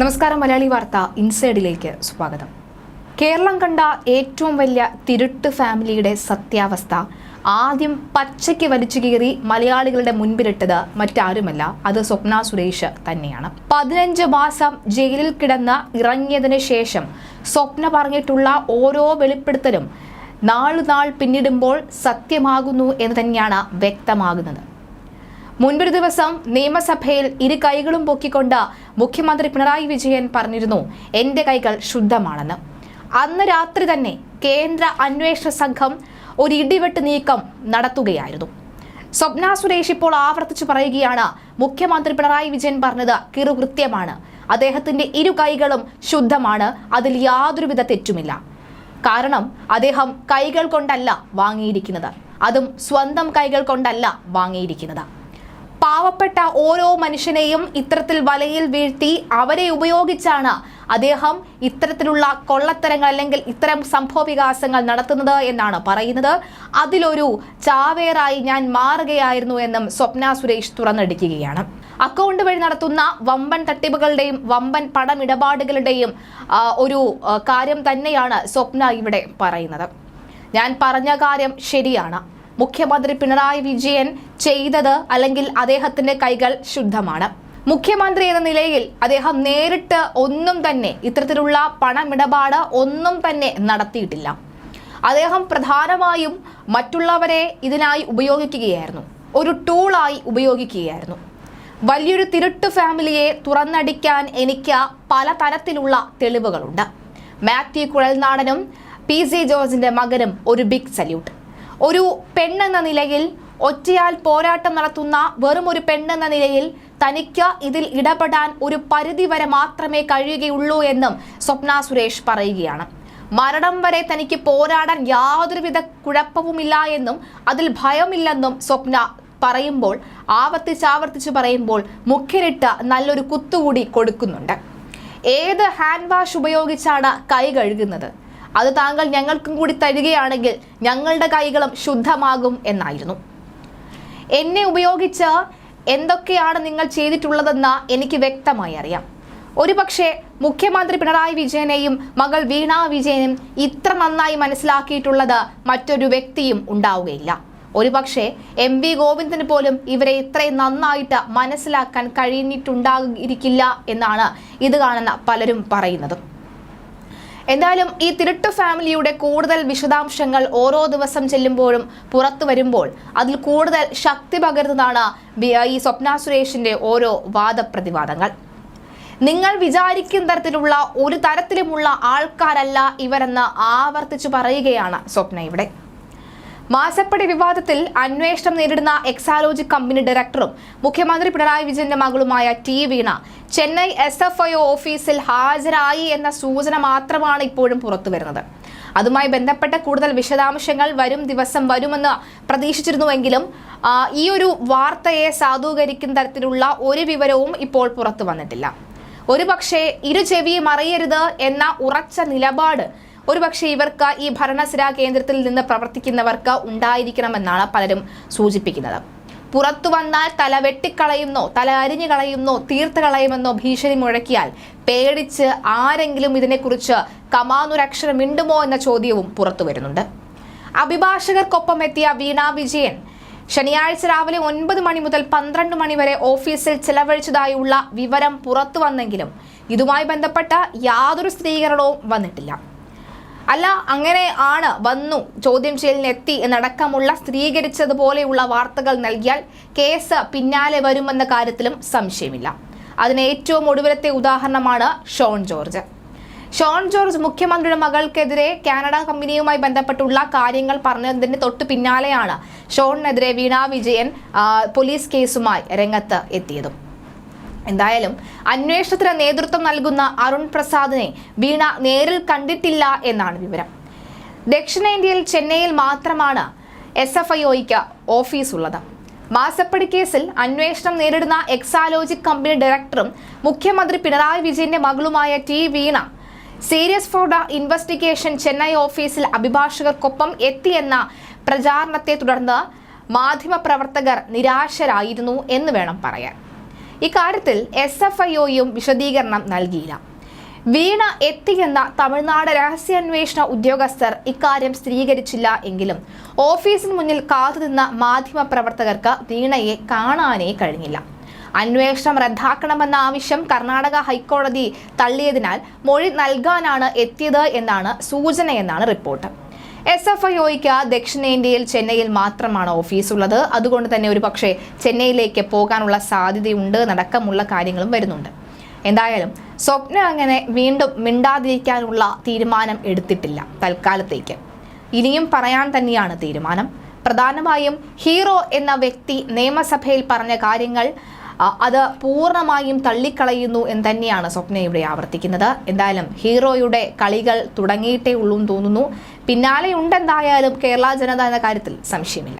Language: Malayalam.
നമസ്കാരം മലയാളി വാർത്ത ഇൻസൈഡിലേക്ക് സ്വാഗതം. കേരളം കണ്ട ഏറ്റവും വലിയ തിരുട്ട് ഫാമിലിയുടെ സത്യാവസ്ഥ ആദ്യം പച്ചയ്ക്ക് വലിച്ചു കീറി മലയാളികളുടെ മുൻപിലിട്ടത് മറ്റാരുമല്ല അത് സ്വപ്ന സുരേഷ് തന്നെയാണ്. പതിനഞ്ച് മാസം ജയിലിൽ കിടന്ന് ഇറങ്ങിയതിനു ശേഷം സ്വപ്ന പറഞ്ഞിട്ടുള്ള ഓരോ വെളിപ്പെടുത്തലും നാളുനാൾ പിന്നിടുമ്പോൾ സത്യമാകുന്നു എന്ന് തന്നെയാണ് വ്യക്തമാകുന്നത്. മുൻപൊരു ദിവസം നിയമസഭയിൽ ഇരു കൈകളും പൊക്കിക്കൊണ്ട് മുഖ്യമന്ത്രി പിണറായി വിജയൻ പറഞ്ഞിരുന്നു എന്റെ കൈകൾ ശുദ്ധമാണെന്ന്. അന്ന് രാത്രി തന്നെ കേന്ദ്ര അന്വേഷണ സംഘം ഒരു ഇടിവെട്ട് നീക്കം നടത്തുകയായിരുന്നു. സ്വപ്ന സുരേഷ് ഇപ്പോൾ ആവർത്തിച്ചു പറയുകയാണ് മുഖ്യമന്ത്രി പിണറായി വിജയൻ പറഞ്ഞത് കിറുകൃത്യമാണ്. അദ്ദേഹത്തിന്റെ ഇരു കൈകളും ശുദ്ധമാണ് അതിൽ യാതൊരുവിധ തെറ്റുമില്ല. കാരണം അദ്ദേഹം കൈകൾ കൊണ്ടല്ല വാങ്ങിയിരിക്കുന്നത് അതും സ്വന്തം കൈകൾ കൊണ്ടല്ല വാങ്ങിയിരിക്കുന്നത്. പാവപ്പെട്ട ഓരോ മനുഷ്യനെയും ഇത്തരത്തിൽ വലയിൽ വീഴ്ത്തി അവരെ ഉപയോഗിച്ചാണ് അദ്ദേഹം ഇത്തരത്തിലുള്ള കൊള്ളത്തരങ്ങൾ അല്ലെങ്കിൽ ഇത്തരം സംഭവ വികാസങ്ങൾ നടത്തുന്നത് എന്നാണ് പറയുന്നത്. അതിലൊരു ചാവേറായി ഞാൻ മാറുകയായിരുന്നു എന്നും സ്വപ്ന സുരേഷ് തുറന്നടിക്കുകയാണ്. അക്കൗണ്ട് വഴി നടത്തുന്ന വമ്പൻ തട്ടിപ്പുകളുടെയും വമ്പൻ പണമിടപാടുകളുടെയും ഒരു കാര്യം തന്നെയാണ് സ്വപ്ന ഇവിടെ പറയുന്നത്. ഞാൻ പറഞ്ഞ കാര്യം ശരിയാണ്. മുഖ്യമന്ത്രി പിണറായി വിജയൻ ചെയ്തത് അല്ലെങ്കിൽ അദ്ദേഹത്തിന്റെ കൈകൾ ശുദ്ധമാണ്. മുഖ്യമന്ത്രി എന്ന നിലയിൽ അദ്ദേഹം നേരിട്ട് ഒന്നും തന്നെ ഇത്തരത്തിലുള്ള പണമിടപാട് ഒന്നും തന്നെ നടത്തിയിട്ടില്ല. അദ്ദേഹം പ്രധാനമായും മറ്റുള്ളവരെ ഇതിനായി ഉപയോഗിക്കുകയായിരുന്നു. ഒരു ടൂളായി ഉപയോഗിക്കുകയായിരുന്നു. വലിയൊരു തിരുട്ട് ഫാമിലിയെ തുറന്നടിക്കാൻ എനിക്ക് പല പലതരത്തിലുള്ള തെളിവുകളുണ്ട്. മാത്യു കുഴൽനാടനും പി സി ജോർജിന്റെ മകനും ഒരു ബിഗ് സല്യൂട്ട്. ഒരു പെണ്ണെന്ന നിലയിൽ ഒറ്റയാൽ പോരാട്ടം നടത്തുന്ന വെറും ഒരു പെണ്ണെന്ന നിലയിൽ തനിക്ക് ഇതിൽ ഇടപെടാൻ ഒരു പരിധി വരെ മാത്രമേ കഴിയുകയുള്ളൂ എന്നും സ്വപ്ന സുരേഷ് പറയുകയാണ്. മരണം വരെ തനിക്ക് പോരാടാൻ യാതൊരുവിധ കുഴപ്പവുമില്ല എന്നും അതിൽ ഭയമില്ലെന്നും സ്വപ്ന പറയുമ്പോൾ ആവർത്തിച്ചാവർത്തിച്ച് പറയുമ്പോൾ മുഖ്യനിട്ട് നല്ലൊരു കുത്തുകൂടി കൊടുക്കുന്നുണ്ട്. ഏത് ഹാൻഡ് വാഷ് ഉപയോഗിച്ചാണ് കൈ കഴുകുന്നത്? അത് താങ്കൾ ഞങ്ങൾക്കും കൂടി തരികയാണെങ്കിൽ ഞങ്ങളുടെ കൈകളും ശുദ്ധമാകും എന്നായിരുന്നു. എന്നെ ഉപയോഗിച്ച് എന്തൊക്കെയാണ് നിങ്ങൾ ചെയ്തിട്ടുള്ളതെന്ന് എനിക്ക് വ്യക്തമായി അറിയാം. ഒരുപക്ഷെ മുഖ്യമന്ത്രി പിണറായി വിജയനെയും മകൾ വീണ വിജയനും ഇത്ര നന്നായി മനസ്സിലാക്കിയിട്ടുള്ളത് മറ്റൊരു വ്യക്തിയും ഉണ്ടാവുകയില്ല. ഒരുപക്ഷെ എം വി ഗോവിന്ദന് പോലും ഇവരെ ഇത്രയും നന്നായിട്ട് മനസ്സിലാക്കാൻ കഴിഞ്ഞിട്ടുണ്ടായിരിക്കില്ല എന്നാണ് ഇത് കാണുന്ന പലരും പറയുന്നതും. എന്തായാലും ഈ തിരുട്ട് ഫാമിലിയുടെ കൂടുതൽ വിശദാംശങ്ങൾ ഓരോ ദിവസം ചെല്ലുമ്പോഴും പുറത്തു വരുമ്പോൾ അതിൽ കൂടുതൽ ശക്തി പകരുന്നതാണ് ഈ സ്വപ്ന സുരേഷിന്റെ ഓരോ വാദപ്രതിവാദങ്ങൾ. നിങ്ങൾ വിചാരിക്കുന്ന തരത്തിലുള്ള ഒരു തരത്തിലുമുള്ള ആൾക്കാരല്ല ഇവരെന്ന് ആവർത്തിച്ചു പറയുകയാണ് സ്വപ്ന ഇവിടെ. മാസപ്പടി വിവാദത്തിൽ അന്വേഷണം നേരിടുന്ന എക്സാലോജി കമ്പനി ഡയറക്ടറും മുഖ്യമന്ത്രി പിണറായി വിജയന്റെ മകളുമായ T Veena Chennai S F I ഓഫീസിൽ ഹാജരായി എന്ന സൂചന മാത്രമാണ് ഇപ്പോഴും പുറത്തുവരുന്നത് അതുമായി ബന്ധപ്പെട്ട കൂടുതൽ വിശദാംശങ്ങൾ വരും ദിവസം വരുമെന്ന് പ്രതീക്ഷിച്ചിരുന്നുവെങ്കിലും ഈ ഒരു വാർത്തയെ സാധൂകരിക്കുന്ന തരത്തിലുള്ള ഒരു വിവരവും ഇപ്പോൾ പുറത്തു വന്നിട്ടില്ല. ഒരുപക്ഷെ ഇരു ചെവിയും അറിയരുത് എന്ന ഉറച്ച നിലപാട് ഒരുപക്ഷെ ഇവർക്ക് ഈ ഭരണസിരാ കേന്ദ്രത്തിൽ നിന്ന് പ്രവർത്തിക്കുന്നവർക്ക് ഉണ്ടായിരിക്കണമെന്നാണ് പലരും സൂചിപ്പിക്കുന്നത്. പുറത്തു വന്നാൽ തല വെട്ടിക്കളയുന്നോ തല അരിഞ്ഞു കളയുന്നോ തീർത്ത് കളയുമെന്നോ ഭീഷണി മുഴക്കിയാൽ പേടിച്ച് ആരെങ്കിലും ഇതിനെക്കുറിച്ച് കമാനുരക്ഷരം മിണ്ടുമോ എന്ന ചോദ്യവും പുറത്തു വരുന്നുണ്ട്. അഭിഭാഷകർക്കൊപ്പം എത്തിയ വീണ വിജയൻ ശനിയാഴ്ച രാവിലെ ഒൻപത് മണി മുതൽ പന്ത്രണ്ട് മണി വരെ ഓഫീസിൽ ചെലവഴിച്ചതായുള്ള വിവരം പുറത്തു വന്നെങ്കിലും ഇതുമായി ബന്ധപ്പെട്ട യാതൊരു സ്ഥിരീകരണവും വന്നിട്ടില്ല. അല്ല അങ്ങനെ ആണ് വന്നു. ചോദ്യം ചെയ്യലിനെത്തി എന്നടക്കമുള്ള സ്ഥിരീകരിച്ചതുപോലെയുള്ള വാർത്തകൾ നൽകിയാൽ കേസ് പിന്നാലെ വരുമെന്ന കാര്യത്തിലും സംശയമില്ല. അതിന് ഏറ്റവും ഒടുവിലത്തെ ഉദാഹരണമാണ് ഷോൺ ജോർജ്. ഷോൺ ജോർജ് മുഖ്യമന്ത്രിയുടെ മകൾക്കെതിരെ കാനഡ കമ്പനിയുമായി ബന്ധപ്പെട്ടുള്ള കാര്യങ്ങൾ പറഞ്ഞതിന് തൊട്ട് പിന്നാലെയാണ് ഷോണിനെതിരെ വീണാ വിജയൻ പോലീസ് കേസുമായി രംഗത്ത് എത്തിയതും. എന്തായാലും അന്വേഷണത്തിന് നേതൃത്വം നൽകുന്ന അരുൺ പ്രസാദിനെ വീണ നേരിൽ കണ്ടിട്ടില്ല എന്നാണ് വിവരം. ദക്ഷിണേന്ത്യയിൽ ചെന്നൈയിൽ മാത്രമാണ് എസ് എഫ് ഐ ഒയ്ക്ക് ഓഫീസ് ഉള്ളത് മാസപ്പടി കേസിൽ അന്വേഷണം നേരിടുന്ന എക്സാലോജിക് കമ്പനി ഡയറക്ടറും മുഖ്യമന്ത്രി പിണറായി വിജയന്റെ മകളുമായ T Veena serious for investigation Chennai ഓഫീസിൽ അഭിഭാഷകർക്കൊപ്പം എത്തിയെന്ന പ്രചാരണത്തെ തുടർന്ന് മാധ്യമപ്രവർത്തകർ നിരാശരായിരുന്നു എന്ന് വേണം പറയാൻ. ഇക്കാര്യത്തിൽ എസ് എഫ് ഐ ഒയും വിശദീകരണം നൽകിയില്ല. വീണ എത്തിയെന്ന തമിഴ്നാട് രഹസ്യാന്വേഷണ ഉദ്യോഗസ്ഥർ ഇക്കാര്യം സ്ഥിരീകരിച്ചില്ല എങ്കിലും ഓഫീസിന് മുന്നിൽ കാത്തുനിന്ന മാധ്യമ പ്രവർത്തകർക്ക് വീണയെ കാണാനേ കഴിഞ്ഞില്ല. അന്വേഷണം റദ്ദാക്കണമെന്ന ആവശ്യം കർണാടക ഹൈക്കോടതി തള്ളിയതിനാൽ മൊഴി നൽകാനാണ് എത്തിയത് എന്നാണ് സൂചനയെന്നാണ് റിപ്പോർട്ട്. എസ് എഫ് ഐ ഒയ്ക്ക് ദക്ഷിണേന്ത്യയിൽ ചെന്നൈയിൽ മാത്രമാണ് ഓഫീസുള്ളത്. അതുകൊണ്ട് തന്നെ ഒരു പക്ഷേ ചെന്നൈയിലേക്ക് പോകാനുള്ള സാധ്യതയുണ്ട് നടക്കമുള്ള കാര്യങ്ങളും വരുന്നുണ്ട്. എന്തായാലും സ്വപ്ന അങ്ങനെ വീണ്ടും മിണ്ടാതിരിക്കാനുള്ള തീരുമാനം എടുത്തിട്ടില്ല തൽക്കാലത്തേക്ക്. ഇനിയും പറയാൻ തന്നെയാണ് തീരുമാനം. പ്രധാനമായും ഹീറോ എന്ന വ്യക്തി നിയമസഭയിൽ പറഞ്ഞ കാര്യങ്ങൾ അത് പൂർണമായും തള്ളിക്കളയുന്നു എന്ന് തന്നെയാണ് സ്വപ്ന ഇവിടെ ആവർത്തിക്കുന്നത്. എന്തായാലും ഹീറോയുടെ കളികൾ തുടങ്ങിയിട്ടേ ഉള്ളൂ എന്ന് തോന്നുന്നു. പിന്നാലെ ഉണ്ടെന്തായാലും കേരള ജനത എന്ന കാര്യത്തിൽ സംശയമില്ല.